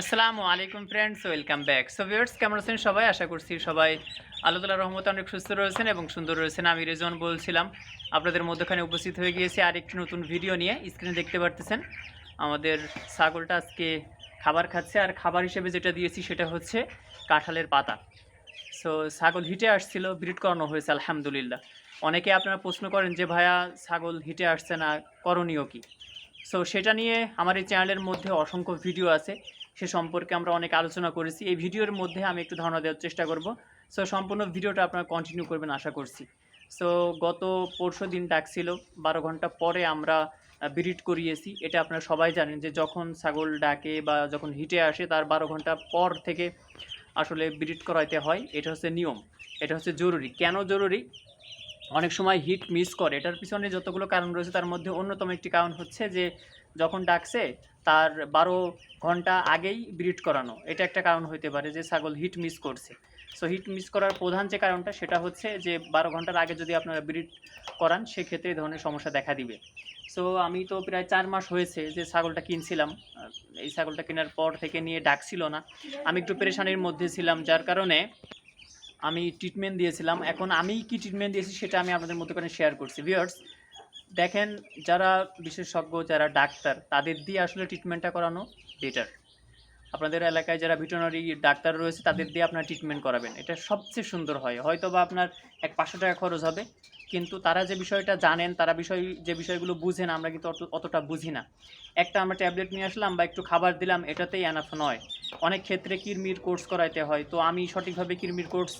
আসসালামু আলাইকুম friends welcome back so viewers কেমন আছেন সবাই? আশা করছি সবাই আল্লাহ রহমতে অনেক সুস্থ রয়েছেন এবং সুন্দর রয়েছেন। আমি রেজন বলছিলাম। আপনাদের মধ্যখানে উপস্থিত হয়ে গিয়েছি আর একটি নতুন ভিডিও নিয়ে। স্ক্রিনে দেখতে পারতেছেন, আমাদের ছাগলটা আজকে খাবার খাচ্ছে। আর খাবার হিসেবে যেটা দিয়েছি সেটা হচ্ছে কাঁঠালের পাতা। সো ছাগল হিটে আসছিল ব্রিড করানো হয়েছে, আলহামদুলিল্লাহ। অনেকে আপনারা প্রশ্ন করেন যে, ভাইয়া, ছাগল হিটে আসছে না, করণীয় কী? সো সেটা নিয়ে আমার এই চ্যানেলের মধ্যে অসংখ্য ভিডিও আছে। সে সম্পর্কে আমরা অনেক আলোচনা করেছি। এই ভিডিওর মধ্যে আমি একটু ধারণা দেওয়ার চেষ্টা করব। সো সম্পূর্ণ ভিডিওটা আপনারা কন্টিনিউ করবেন আশা করছি। সো গত পরশু দিন ডাকছিল, বারো ঘণ্টা পরে আমরা ব্রিড করিয়েছি। এটা আপনারা সবাই জানেন যে যখন ছাগল ডাকে বা যখন হিটে আসে, তার বারো ঘণ্টা পর থেকে আসলে ব্রিড করাইতে হয়। এটা হচ্ছে নিয়ম। এটা হচ্ছে জরুরি। কেন জরুরি? অনেক সময় হিট মিস করে। এটার পিছনে যতগুলো কারণ রয়েছে, তার মধ্যে অন্যতম একটি কারণ হচ্ছে যে যখন ডাকছে, তার বারো ঘণ্টা আগেই ব্রিড করানো। এটা একটা কারণ হতে পারে যে ছাগল হিট মিস করছে। সো হিট মিস করার প্রধান যে কারণটা, সেটা হচ্ছে যে বারো ঘণ্টার আগে যদি আপনারা ব্রিড করান, সেক্ষেত্রে এই ধরনের সমস্যা দেখা দিবে। সো আমি তো প্রায় চার মাস হয়েছে যে ছাগলটা কিনছিলাম। এই ছাগলটা কেনার পর থেকে নিয়ে ডাকছিল না। আমি একটু পেরেশানির মধ্যে ছিলাম, যার কারণে আমি ট্রিটমেন্ট দিয়েছিলাম। এখন আমি কি ট্রিটমেন্ট দিয়েছি, সেটা আমি আপনাদের মতো করে শেয়ার করছি। ভিউয়ার্স দেখেন যারা বিশেষজ্ঞ, যারা ডাক্তার, তাদের দিয়ে আসলে ট্রিটমেন্টটা করানো বেটার আপনাদের এলাকায় যারা ভেটেরিনারি ডাক্তার রয়েছে, তাদের দিয়ে আপনার ট্রিটমেন্ট করাবেন। এটা সবচেয়ে সুন্দর হয়। হয়তো বা আপনার এক পাঁচশো টাকা খরচ হবে, কিন্তু তারা যে বিষয়টা জানেন, তারা বিষয়, যে বিষয়গুলো বুঝেন, আমরা কিন্তু অত, অতটা বুঝি না। একটা আমরা ট্যাবলেট নিয়ে আসলাম বা একটু খাবার দিলাম, এটাতেই এনাফ নয়। অনেক ক্ষেত্রে কিরমির কোর্স করাইতে হয়, তো আমি সঠিকভাবে কিরমির কোর্স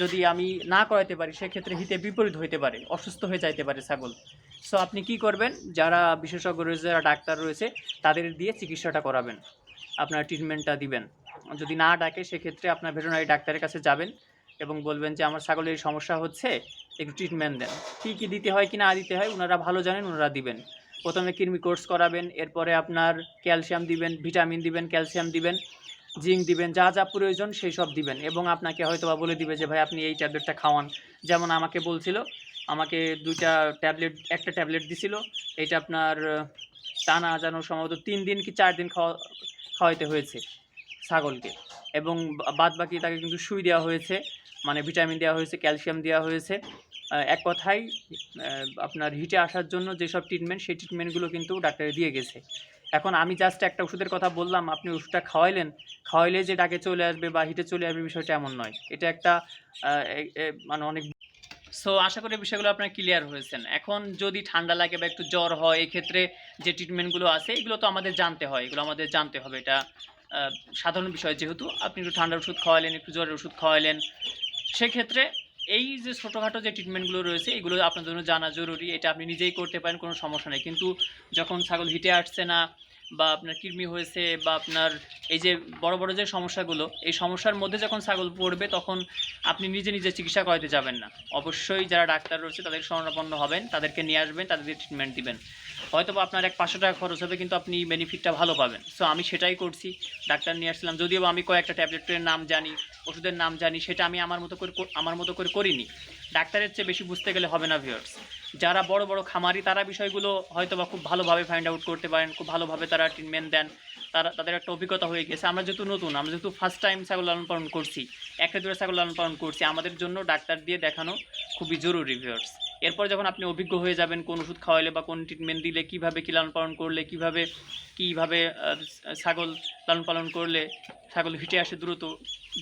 যদি আমি না করাইতে পারি, সেক্ষেত্রে হিতে বিপরীত হইতে পারে, অসুস্থ হয়ে যাইতে পারে ছাগল। সো আপনি কি করবেন? যারা বিশেষজ্ঞ রয়েছে, যারা ডাক্তার রয়েছে, তাদের দিয়ে চিকিৎসাটা করাবেন। আপনার ট্রিটমেন্টটা দিবেন। যদি না ডাকে, সেক্ষেত্রে আপনার ভেটেরিনারি ডাক্তারের কাছে যাবেন এবং বলবেন যে, আমার ছাগলের সমস্যা হচ্ছে। একটু ট্রিটমেন্ট দেন। কী কী দিতে হয়, কি না দিতে হয় ওনারা ভালো জানেন ওনারা দিবেন। প্রথমে কৃমি কোর্স করাবেন, এরপরে আপনার ক্যালসিয়াম দিবেন ভিটামিন দিবেন ক্যালসিয়াম দিবেন জিঙ্ক দিবেন, যা যা প্রয়োজন, সেই সব দিবেন। এবং আপনাকে হয়তো বা বলে দিবে যে, ভাই, আপনি এই ট্যাবলেটটা খাওয়ান। যেমন আমাকে বলছিল আমাকে দুইটা ট্যাবলেট, একটা ট্যাবলেট দিছিল। এটা আপনার টানা যেন সম্ভবত তিন দিন কি চার দিন খাওয়া, খাওয়াইতে হয়েছে ছাগলকে। এবং বাদ বাকি তাকে কিন্তু সুই দেওয়া হয়েছে মানে ভিটামিন দেওয়া হয়েছে, ক্যালসিয়াম দেওয়া হয়েছে। এক কথায় আপনার হিটে আসার জন্য যেসব ট্রিটমেন্ট সেই ট্রিটমেন্টগুলো কিন্তু ডাক্তারে দিয়ে গেছে। এখন আমি জাস্ট একটা ওষুধের কথা বললাম, আপনি ওষুধটা খাওয়াইলেন, খাওয়াইলে যে ডাকে চলে আসবে বা হিটে চলে আসবে বিষয়টা এমন নয়। এটা একটা মানে অনেক সো আশা করি বিষয়গুলো আপনার ক্লিয়ার হয়েছেন। এখন যদি ঠান্ডা লাগে বা একটু জ্বর হয়, এক্ষেত্রে যে ট্রিটমেন্টগুলো আছে, এগুলো তো আমাদের জানতে হয়। এগুলো আমাদের জানতে হবে। এটা সাধারণ বিষয়। যেহেতু আপনি একটু ঠান্ডার ওষুধ খাওয়ালেন, একটু জ্বরের ওষুধ খাওয়ালেন, সেক্ষেত্রে এই যে ছোটোখাটো যে ট্রিটমেন্টগুলো রয়েছে, এগুলো আপনার জন্য জানা জরুরি। এটা আপনি নিজেই করতে পারেন, কোনো সমস্যা নেই। কিন্তু যখন ছাগল হিটে আসছে না বা আপনার কৃমি হয়েছে বা আপনার এই যে বড় বড় যে সমস্যাগুলো, এই সমস্যার মধ্যে যখন ছাগল পড়বে তখন আপনি নিজে নিজে চিকিৎসা করাতে যাবেন না। অবশ্যই যারা ডাক্তার রয়েছে তাদের শরণাপন্ন হবেন, তাদেরকে নিয়ে আসবেন তাদের ট্রিটমেন্ট দিবেন। হয়তো আপনার এক পাঁচশো টাকা খরচ হবে কিন্তু আপনি বেনিফিটটা ভালো পাবেন। সো আমি সেটাই করছি, ডাক্তার নিয়ে আসলাম যদিও আমি কয়েকটা ট্যাবলেটের নাম জানি, ওষুধের নাম জানি, সেটা আমি আমার মতো করে আমার মতো করে করিনি। ডাক্তারের চেয়ে বেশি বুঝতে গেলে হবে না ভিউয়ার্স যারা বড় বড় খামারি, তারা বিষয়গুলো হয়তো বা খুব ভালোভাবে ফাইন্ড আউট করতে পারেন, খুব ভালোভাবে তারা ট্রিটমেন্ট দেন। তারা, তাদের একটা অভিজ্ঞতা হয়ে গেছে। আমরা যেহেতু নতুন, আমরা যেহেতু ফার্স্ট টাইম ছাগল লালন পালন করছি একটা দুটো ছাগল লালন পালন করছি, আমাদের জন্য ডাক্তার দিয়ে দেখানো খুবই জরুরি ভিউয়ার্স এরপর যখন আপনি অভিজ্ঞ হয়ে যাবেন কোন ওষুধ খাওয়াইলে বা কোন ট্রিটমেন্ট দিলে, কীভাবে কী লালন পালন করলে, কীভাবে কীভাবে ছাগল লালন পালন করলে ছাগল হিটে আসে দ্রুত,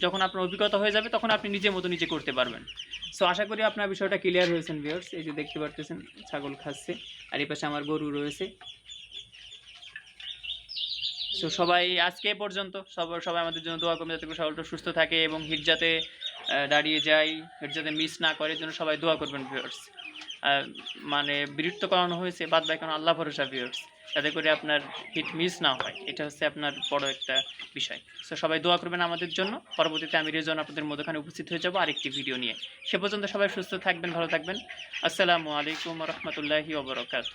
যখন আপনার অভিজ্ঞতা হয়ে যাবে তখন আপনি নিজের মতো নিজে করতে পারবেন। সো আশা করি আপনার বিষয়টা ক্লিয়ার হয়েছেন ভিউয়ার্স এই যে দেখতে পারতেছেন, ছাগল খাচ্ছে, আর এই পাশে আমার গরু রয়েছে। সো সবাই আজকে পর্যন্ত সবাই সবাই আমাদের জন্য দোয়া করবে যাতে করে সকলটা সুস্থ থাকে এবং হিট যাতে দাঁড়িয়ে যায়, হিট যাতে মিস না করে জন্য সবাই দোয়া করবেন ভিউয়ার্স মানে বিরক্ত করানো হয়েছে, বাদ বাকি আল্লাহ ভরসা ভিউয়ার্স যাতে করে আপনার হিট মিস না হয়। এটা হচ্ছে আপনার বড় একটা বিষয়। সো সবাই দোয়া করবেন আমাদের জন্য। পরবর্তীতে আমি রেজন আপনাদের মধ্যখানে উপস্থিত হয়ে যাব আরেকটি ভিডিও নিয়ে। সে পর্যন্ত সবাই সুস্থ থাকবেন, ভালো থাকবেন। আসসালামু আলাইকুম রহমতুল্লাহি ওবরকাত